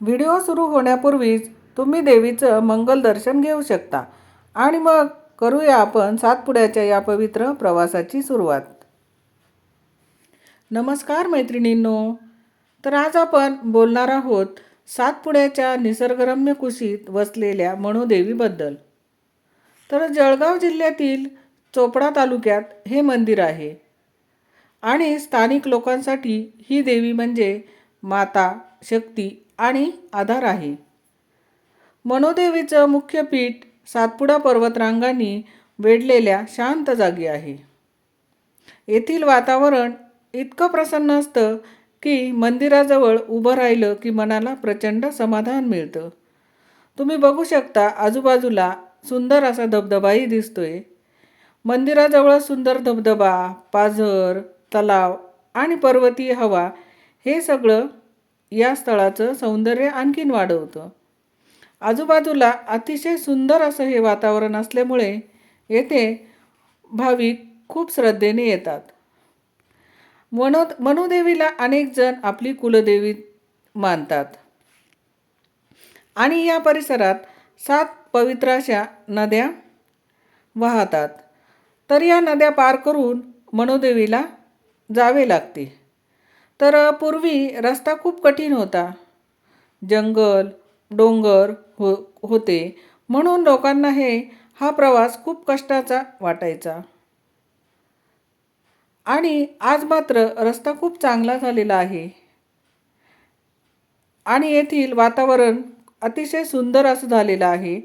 Video सुरू होण्यापूर्वीच तुम्ही देवीचं मंगल दर्शन घेऊ शकता. आणि मग करूया आपण सातपुड्याच्या या पवित्र प्रवासाची सुरुवात. नमस्कार मैत्रिणींनो. तर आज आपण बोलणार आहोत सातपुड्याच्या निसर्गरम्य कुशीत वसलेल्या मनोदेवीबद्दल तर जळगाव जिल्ह्यातील चोपडा तालुक्यात हे मंदिर आहे. आणि स्थानिक लोकांसाठी ही देवी म्हणजे माता शक्ती आणि आधार आहे. मनोदेवीचं मुख्य पीठ सातपुडा पर्वतरांगांनी वेढलेल्या शांत जागी आहे. येथील वातावरण इतकं प्रसन्न असतं की मंदिराजवळ उभं राहिलं की मनाला प्रचंड समाधान मिळतं. तुम्ही बघू शकता आजूबाजूला सुंदर असा धबधबाही दिसतोय. मंदिराजवळ सुंदर धबधबा पाझर तलाव आणि पर्वतीय हवा हे सगळं या स्थळाचं सौंदर्य आणखीन वाढवतं. आजूबाजूला अतिशय सुंदर असं हे वातावरण असल्यामुळे येथे भाविक खूप श्रद्धेने येतात. मनो मनोदेवीला अनेक जण आपली कुलदेवी मानतात. आणि या परिसरात सात पवित्र अशा नद्या वाहतात. तर या नद्या पार करून मनोदेवीला जावे लागते. तर पूर्वी रस्ता खूप कठीण होता. जंगल डोंगर हो होते. म्हणून लोकांना हे हा प्रवास खूप कष्टाचा वाटायचा. आणि आज मात्र रस्ता खूप चांगला झालेला आहे. आणि येथील वातावरण अतिशय सुंदर असं झालेलं आहे.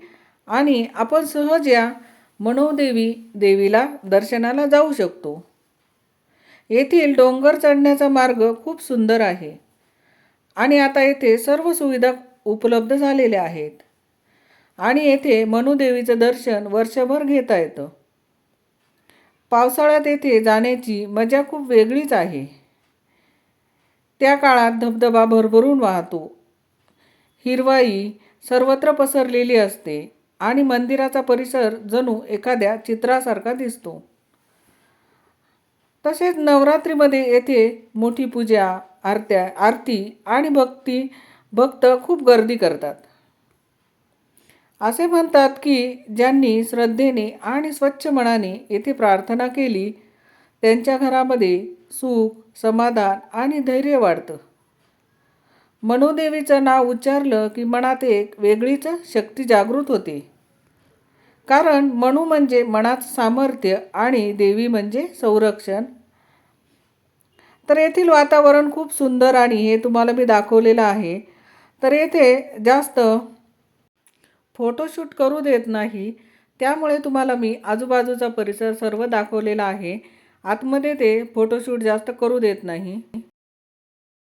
आणि आपण सहज या मनोदेवी देवीला दर्शनाला जाऊ शकतो. येथील डोंगर चढण्याचा मार्ग खूप सुंदर आहे. आणि आता येथे सर्व सुविधा उपलब्ध झालेल्या आहेत. आणि येथे मनुदेवीचं दर्शन वर्षभर घेता येतं. पावसाळ्यात येथे जाण्याची मजा खूप वेगळीच आहे. त्या काळात धबधबा भरभरून वाहतो. हिरवाई सर्वत्र पसरलेली असते आणि मंदिराचा परिसर जणू एखाद्या चित्रासारखा दिसतो. तसेच नवरात्रीमध्ये येथे मोठी पूजा आरत्या आरती आणि भक्ती भक्त खूप गर्दी करतात. असे म्हणतात की ज्यांनी श्रद्धेने आणि स्वच्छ मनाने येथे प्रार्थना केली त्यांच्या घरामध्ये सुख समाधान आणि धैर्य वाढतं. मनोदेवीचं नाव उच्चारलं की मनात एक वेगळीच शक्ती जागृत होते. कारण मनू म्हणजे मनात सामर्थ्य आणि देवी म्हणजे संरक्षण. तर येथील वातावरण खूप सुंदर आणि हे तुम्हाला मी दाखवलेलं आहे. तर येथे जास्त फोटोशूट करू देत नाही. त्यामुळे तुम्हाला मी आजूबाजूचा परिसर सर्व दाखवलेला आहे. आतमध्ये ते फोटोशूट जास्त करू देत नाही.